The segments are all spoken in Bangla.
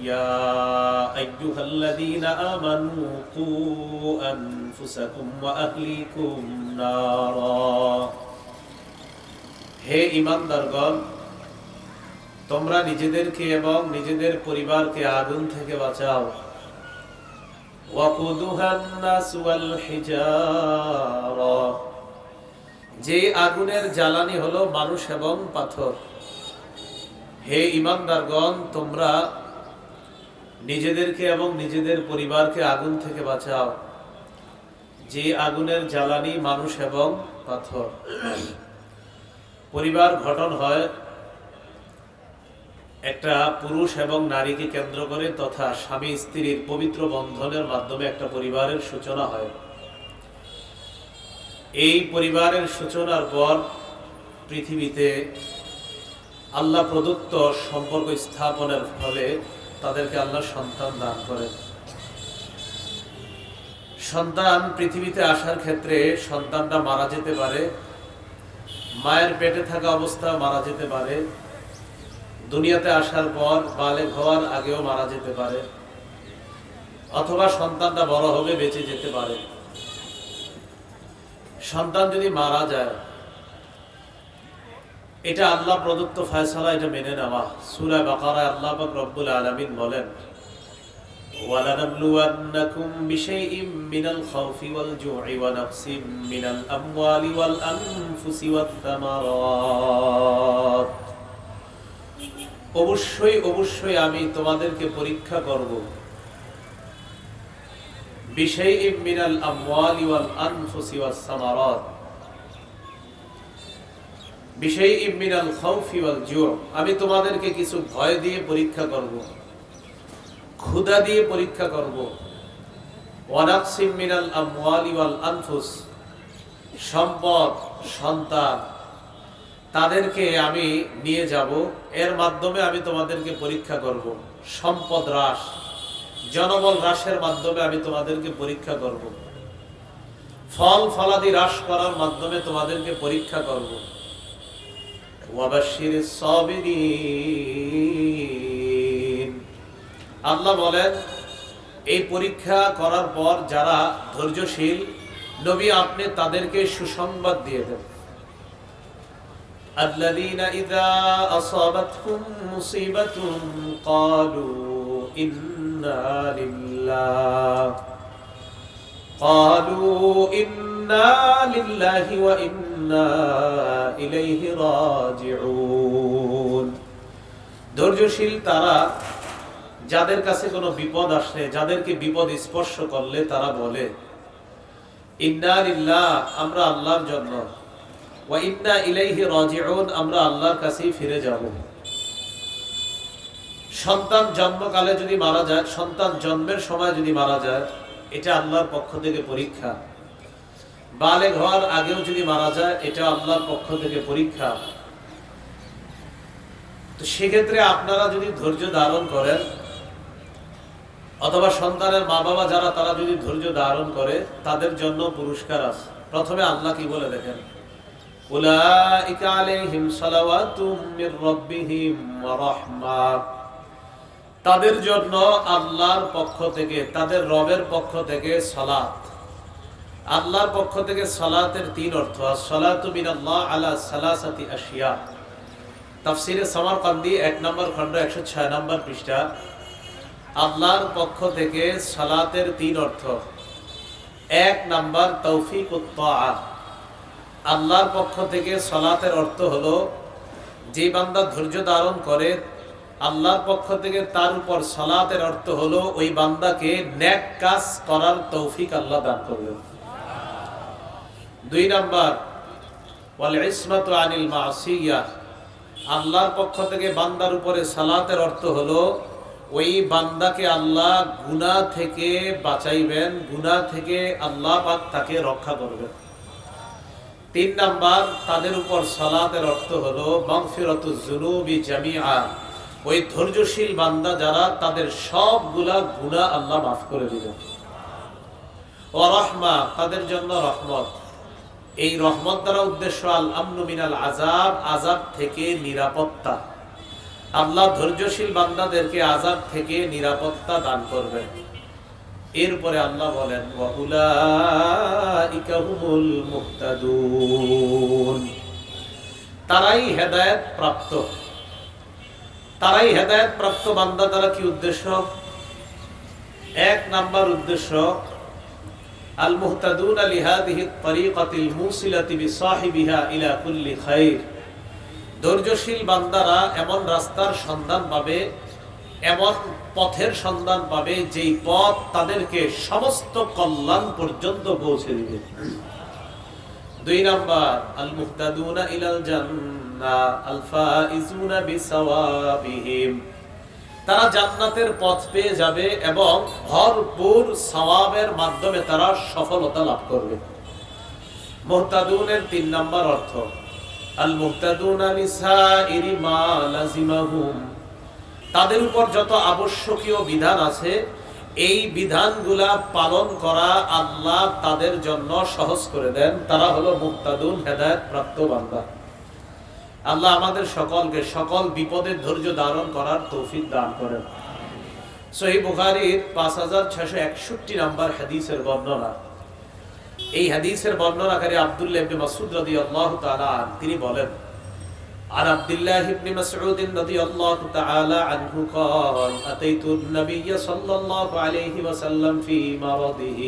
يا أيها الذين آمنوا قوا أنفسكم وأهليكم نارا হে ইমানদারগণ তোমরা নিজেদেরকে এবং নিজেদের পরিবারকে আগুন থেকে বাঁচাও وقودها الناس والحجارة যে আগুনের জ্বালানি হলো মানুষ এবং পাথর হে ইমানদারগণ তোমরা নিজেদেরকে এবং নিজেদের পরিবারকে আগুন থেকে বাঁচাও। যে আগুনের জ্বালানি মানুষ এবং পাথর। পরিবার গঠন হয় একটা পুরুষ এবং নারীকে কেন্দ্র করে তথা স্বামী স্ত্রীর পবিত্র বন্ধনের মাধ্যমে একটা পরিবারের সূচনা হয়। এই পরিবারের সূচনার পর পৃথিবীতে আল্লাহ প্রদত্ত সম্পর্ক স্থাপনের ফলে তাদেরকে আল্লাহ সন্তান দান করেন। সন্তান পৃথিবীতে আসার ক্ষেত্রে সন্তানটা মারা যেতে পারে, মায়ের পেটে থাকা অবস্থা মারা যেতে পারে, দুনিয়াতে আসার পর বালেক হওয়ার আগেও মারা যেতে পারে, অথবা সন্তানটা বড় হবে, বেঁচে যেতে পারে। সন্তান যদি মারা যায় এটা আল্লাহ প্রদত্ত ফয়সালা এটা মেনে নেওয়া সূরা বাকারায় আল্লাহ পাক রব্বুল আলামিন বলেন ولنبلونكم بشيء من الخوف والجوع ونقص من الأموال والأنفس والثمرات অবশ্যই অবশ্যই আমি তোমাদেরকে পরীক্ষা করব বিষয় মিনাল আমওয়ালি ওয়াল আনফুসি ওয়াস সামারাত আমি তোমাদেরকে কিছু ভয় দিয়ে পরীক্ষা করব, ক্ষুধা দিয়ে পরীক্ষা করব। সম্পদ, সন্তান, তাদেরকে আমি নিয়ে যাব। এর মাধ্যমে আমি তোমাদেরকে পরীক্ষা করব। সম্পদ হ্রাস, জনবল হ্রাসের মাধ্যমে আমি তোমাদেরকে পরীক্ষা করব। ফল ফলাদি হ্রাস করার মাধ্যমে তোমাদেরকে পরীক্ষা করব। ওয়াবাশির সাবিরিন আল্লাহ বলেন এই পরীক্ষা করার পর যারা ধৈর্যশীল নবী আপনি তাদেরকে সুসংবাদ দিয়ে দেন الذين إذا أصابتهم مصيبة قالوا إنا لله قالوا إنا لله وإنا إليه راجعون ধৈর্যশীল তারা যাদের কাছে কোনো বিপদ আসলে যাদেরকে বিপদ স্পর্শ করলে তারা বলে ইন্না লিল্লাহ আমরা আল্লাহর জন্য ওয়া ইন্না ইলাইহি রাজিউন আমরা আল্লাহর কাছেই ফিরে যাব সন্তান জন্মকালে যদি মারা যায় সন্তান জন্মের সময় যদি মারা যায় এটা আল্লাহর পক্ষ থেকে পরীক্ষা। বালেগ হওয়ার আগেও যদি মারা যায়, এটা আল্লাহর পক্ষ থেকে পরীক্ষা। তো সেক্ষেত্রে আপনারা যদি ধৈর্য ধারণ করেন, অথবা সন্তানের মা বাবা যারা, তারা যদি ধৈর্য ধারণ করে, তাদের জন্য পুরস্কার আছে। প্রথমে আল্লাহ কি বলে দেখেন? উলাইকা আলাইহিম সালাওয়াতুম মির রাব্বিহিম তাদের জন্য আল্লাহর পক্ষ থেকে, তাদের রবের পক্ষ থেকে সালাত। আল্লাহর পক্ষ থেকে সালাতের তিন অর্থ সালাতু মিনাল্লাহ আলা সালাসাতি আশিয়া। তাফসিরে সামারকান্দি এক নম্বর খণ্ড, একশো ছয় নম্বর পৃষ্ঠা। আল্লাহর পক্ষ থেকে সালাতের তিন অর্থ। এক নাম্বার তৌফিক উত্তাআ আল্লাহর পক্ষ থেকে সলাতের অর্থ হলো, যে বান্দা ধৈর্য ধারণ করে আল্লাহর পক্ষ থেকে তার উপর সালাতের অর্থ হলো, ওই বান্দাকে ন্যাক কাজ করার তৌফিক আল্লাহ দান করবেন। দুই নাম্বার, ওয়াল ইসমাতু আনিল মাসিয়া। আল্লাহর পক্ষ থেকে বান্দার উপরে সালাতের অর্থ হলো, ওই বান্দাকে আল্লাহ গুনাহ থেকে বাঁচাইবেন, গুনাহ থেকে আল্লাহ পাক তাকে রক্ষা করবেন। তিন নাম্বার, তাদের উপর সালাতের অর্থ হলো মাগফিরাতুজ জুনুবি জামিআ। ওই ধৈর্যশীল বান্দা যারা তাদের সবগুলা গুনাহ আল্লাহ মাফ করে দিবেন। ও রহমা, তাদের জন্য রহমত। এই রহমত দ্বারা উদ্দেশ্য আল আমনু আজাব আজাব থেকে নিরাপত্তা। আল্লাহ ধৈর্যশীল বান্দাদেরকে আজাব থেকে নিরাপত্তা দান করবেন। এরপরে আল্লাহ বলেন তারাই হেদায়েত প্রাপ্ত। তারাই হেদায়েত প্রাপ্ত বান্দা দ্বারা কি উদ্দেশ্য? এক নাম্বার উদ্দেশ্য আল মুহতাদুন লিহাদিহি তরিকাতিল মুসিলাতি বিসাহিবিহা ইলা কুল্লি খাইর। ধৈর্যশীল বান্দারা এমন রাস্তার সন্ধান পাবে, এমন পথের সন্ধান পাবে, যেই পথ তাদেরকে সমস্ত কল্যাণ পর্যন্ত পৌঁছে দিবে। দুই নাম্বার আল মুহতাদুনা ইলাল জান্নাহ আল তারা জান্নাতের পথ পেয়ে যাবে এবং ভরপুর সওয়াবের মাধ্যমে তারা সফলতা লাভ করবে। মুহতাদুনের তিন নাম্বার অর্থ আল মুহতাদুনা তাদের উপর যত আবশ্যকীয় বিধান আছে, এই বিধানগুলা পালন করা আল্লাহ তাদের জন্য সহজ করে দেন। তারা হলো মুক্তাদুন হেদায়ত প্রাপ্ত বান্দা। আল্লাহ আমাদের সকলকে সকল বিপদের ধৈর্য ধারণ করার তৌফিক দান করেন সহি বুখারির পাঁচ হাজার ছশো একষট্টি নাম্বার হাদিসের বর্ণনা এই হাদিসের বর্ণনাকারী আব্দুল্লাহ ইবনে মাসউদ রাদিয়াল্লাহু তাআলা তিনি বলেন عن عبد الله بن مسعود رضي الله تعالى عنه قال أتيت النبي صلى الله عليه وسلم في مرضه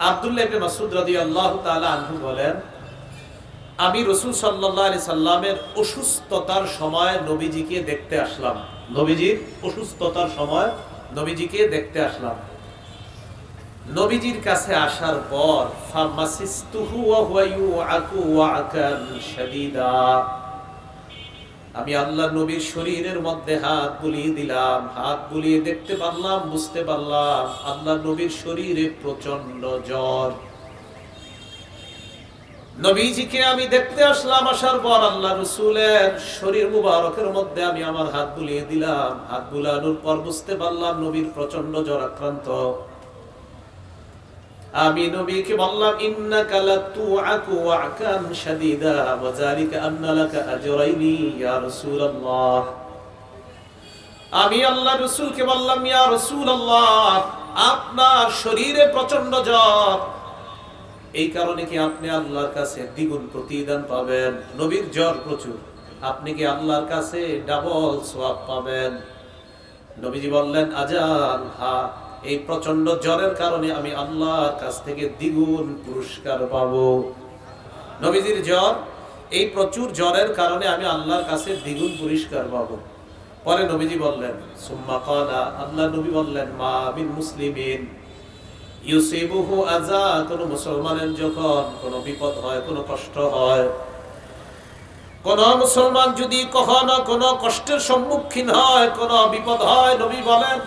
আব্দুল্লাহ ইবনে মাসউদ রাদিয়াল্লাহু তাআলা আনহু বলেন আমি রসুল আলাইহি সাল্লামের অসুস্থতার সময় নবীজিকে দেখতে আসলাম। নবীজির অসুস্থতার সময় নবীজিকে দেখতে আসলাম। নবীজির কাছে আসার পর আমি আল্লাহ নবীর শরীরের মধ্যে হাত বুলিয়ে দিলাম, হাত বুলিয়ে দেখতে পারলাম, বুঝতে পারলাম, আল্লাহ নবীর শরীরে প্রচণ্ড জ্বর। নবীজিকে আমি দেখতে আসলাম, আসার পর আল্লাহ রসুলের শরীর মুবারকের মধ্যে আমি আমার হাত বুলিয়ে দিলাম। হাত বুলানোর পর বুঝতে পারলাম নবীর প্রচণ্ড জ্বর আক্রান্ত আমি নবীকে বললাম, ইন্নাকা লাতুআকু ওয়াকান শাদীদা ওয়া যালিকা আন্না লাকা আজরাইনি, ইয়া রাসূলুল্লাহ। আমি আল্লাহ রাসূলকে বললাম, ইয়া রাসূলুল্লাহ, আপনার শরীরে প্রচণ্ড জ্বর এই কারণে কি আপনি আল্লাহর কাছে দ্বিগুণ প্রতিদান পাবেন? নবীর জ্বর প্রচুর। আপনি কি আল্লাহর কাছে ডাবল সোয়াব পাবেন? নবীজি বললেন, আজান, হা, এই প্রচণ্ড জ্বরের কারণে আমি আল্লাহর কাছ থেকে দ্বিগুণ পুরস্কার পাব। নবীজির জ্বর, এই প্রচুর জ্বরের কারণে আমি আল্লাহর কাছে দ্বিগুণ পুরস্কার পাবো। পরে নবীজি বললেন, সুম্মা কালা আল্লাহ নবী বললেন, মা বিন মুসলিমিন ইউসিবুহু আজা মুসলমানের যখন কোন বিপদ হয়, কোন কষ্ট হয়, কোন মুসলমান যদি কখনো কষ্টের সম্মুখীন হয় বিপদ হয়, নবী বলেন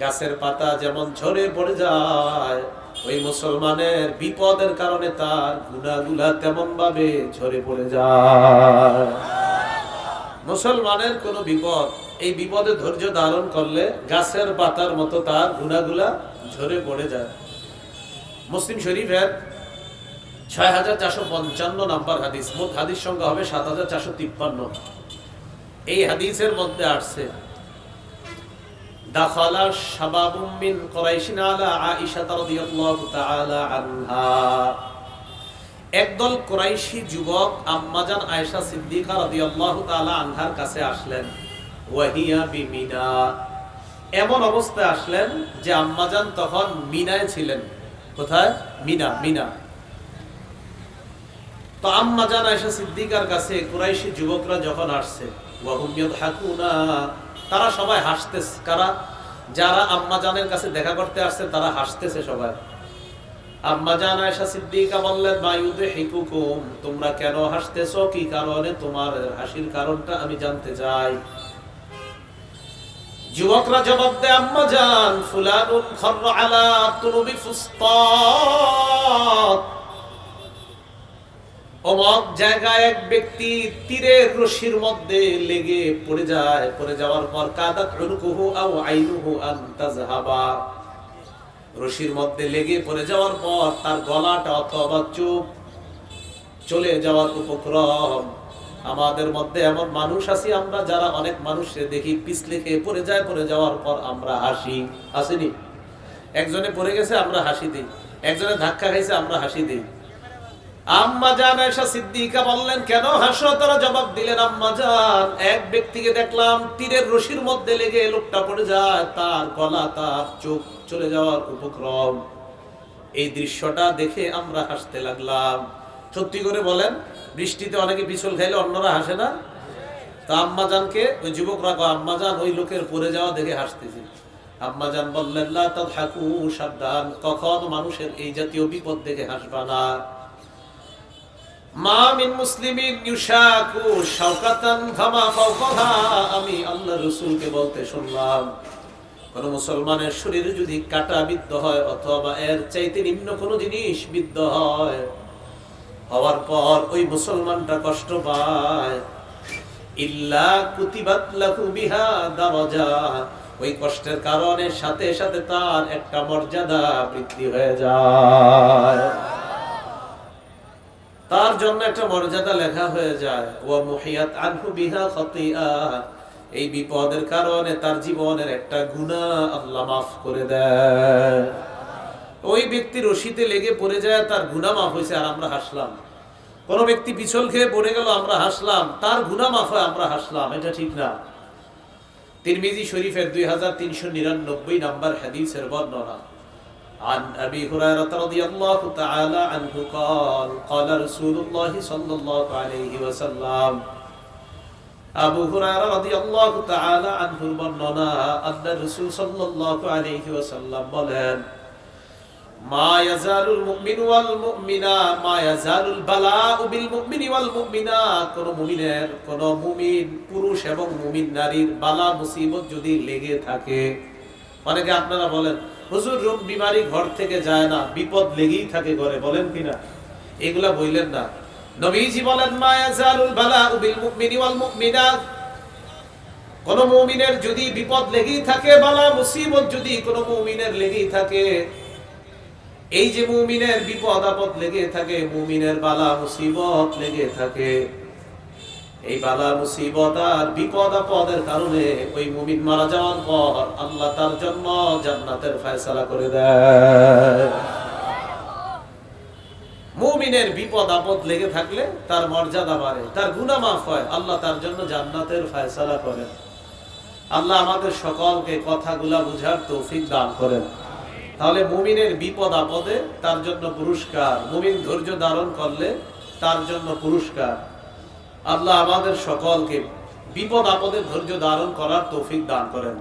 গাছের পাতা যেমন ঝরে পড়ে যায়, ওই মুসলমানের বিপদের কারণে তার গুনাহগুলা তেমন ভাবে ঝরে পড়ে যায়। মুসলমানের কোন বিপদ, এই বিপদে ধৈর্য ধারণ করলে গাছের পাতার মতো তার গুণাগুলা ঝরে পড়ে যায়। মুসলিম শরীফের ছয় হাজার চারশো পঞ্চান্ন নাম্বার হাদিস, মোট হাদিস সংখ্যা হবে সাত হাজার চারশো তিপ্পান্ন। এই হাদিসের মধ্যে আসছে, দাখালা শাবাবুম মিন কুরাইশিন আলা আয়েশা রাদিয়াল্লাহু তাআলা আনহা। একদল কুরাইশি যুবক আম্মাজান আয়েশা সিদ্দিকা রাদিয়াল্লাহু তাআলা আনহার কাছে আসলেন, ওয়াহিয়া বিমিনা। এমন অবস্থায় আসলেন যে আম্মাজান তখন মিনায় ছিলেন। কোথায়? মিনা মিনা। তো আম্মাজান আয়েশা সিদ্দিকার কাছে কুরাইশি যুবকরা যখন আসছে তারা সবাই হাসতেছে। কারা? যারা আম্মাজানের কাছে দেখা করতে আসছে, তারা হাসতেছে সবাই। তোমরা কেন হাসতেছো? কি কারণে? তোমার হাসির কারণটা আমি জানতে চাই। যুবকরা জবাব দেয়, আম্মা ফুলানুন অমক জায়গায় এক ব্যক্তি তীরের রশির মধ্যে লেগে পড়ে যায়। পড়ে যাওয়ার পর কাদাত উনকুহু আও আইনুহু আন রশির মধ্যে লেগে পড়ে যাওয়ার পর তার গলাটা অথবা চোখ চলে যাওয়ার উপক্রম। আমাদের মধ্যে এমন মানুষ আছি আমরা, যারা অনেক মানুষের দেখি পিছলে খেয়ে পড়ে যায়, পড়ে যাওয়ার পর আমরা হাসি। আসেনি একজনে পড়ে গেছে, আমরা হাসি দিই। একজনে ধাক্কা খাইছে, আমরা হাসি দিই। আম্মা জান সিদ্দিকা বললেন, কেন হাসো? তারা জবাব দিলেন, আম্মা জান, এক ব্যক্তিকে দেখলাম তীরের রশির মধ্যে লেগে লোকটা পড়ে যায়, তার গলা তার চোখ চলে যাওয়ার উপক্রম। এই দৃশ্যটা দেখে আমরা হাসতে লাগলাম। সত্যি করে বলেন বৃষ্টিতে অনেকে পিছল খাইলে অন্যরা হাসে না? তা আম্মা জানকে ওই যুবকরা কয়, আম্মা জান ওই লোকের পড়ে যাওয়া দেখে হাসতেছি। আম্মা জান বললেন তাদহাকু সাবধান কখন মানুষের এই জাতীয় বিপদ দেখে হাসবা না? আমি আল্লাহ রাসূলকে বলতে শুনলাম। কোন মুসলমানের শরীরে যদি কাটা বিদ্ধ হয়, অথবা এর চাইতে নিম্ন কোনো জিনিস বিদ্ধ হয়, হওয়ার পর ওই মুসলমানটা কষ্ট পায়। কষ্টের কারণে সাথে সাথে তার একটা মর্যাদা বৃদ্ধি হয়ে যায়। তার জন্য একটা মর্যাদা লেখা হয়ে যায়। ও মুহিয়াত আনহু বিহা এই বিপদের কারণে তার জীবনের একটা গুনাহ আল্লাহ মাফ করে দেয় ওই ব্যক্তি রশিতে লেগে পড়ে যায় তার গুনাহ মাফ হয়েছে আর আমরা হাসলাম কোন ব্যক্তি পিছল খেয়ে পড়ে গেল আমরা হাসলাম তার গুনাহ মাফ হয় আমরা হাসলাম এটা ঠিক না তিরমিজি শরীফের দুই হাজার তিনশো নিরানব্বই নাম্বার হাদিসের বর্ণনা عن أبي هريرة رضي الله تعالى عنه قال قال رسول الله صلى الله عليه وسلم আবু হুরায়রা রাদিয়াল্লাহু তাআলা আনহুর বর্ণনা আল্লাহ রাসূল সাল্লাল্লাহু আলাইহি ওয়াসাল্লাম বলেন, মা ইয়াজালুল মুমিনু ওয়াল মুমিনা, মা ইয়াজালুল বালাউ বিল মুমিনি ওয়াল মুমিনা। কোন মুমিনের, কোন মুমিন, পুরুষ এবং মুমিন নারীর বালা, মুসিবত যদি লেগে থাকে, অনেকে আপনারা বলেন, হুজুর রোগ বিমারি ঘর থেকে যায় না, বিপদ লেগেই থাকে ঘরে। বলেন কিনা? এগুলা বললেন না। নবীজি বলেন, মা ইয়াজালুল বিল মুমিনি ওয়াল মুমিনাত। কোন মুমিনের যদি বিপদ লেগেই থাকে, বালা মুসিবত যদি কোন মুমিনের লেগেই থাকে, এই যে মুমিনের বিপদ আপদ লেগে থাকে, মুমিনের বালা মুসিবত লেগে থাকে। এই বালা মুসিবত আর বিপদ আপদের কারণে ওই মুমিন মারা যাওয়ার পর আল্লাহ তার জন্য জান্নাতের ফয়সালা করে দেয়। মুমিনের বিপদ আপদ লেগে থাকলে তার মর্যাদা বাড়ে, তার গুনাহ মাফ হয়। আল্লাহ তার জন্য জান্নাতের ফয়সালা করেন। আল্লাহ আমাদের সকলকে কথাগুলা বুঝার তৌফিক দান করেন। তাহলে মুমিনের বিপদ আপদে তার জন্য পুরস্কার, মুমিন ধৈর্য ধারণ করলে তার জন্য পুরস্কার। আল্লাহ আমাদের সকলকে বিপদ আপদে ধৈর্য ধারণ করার তৌফিক দান করেন।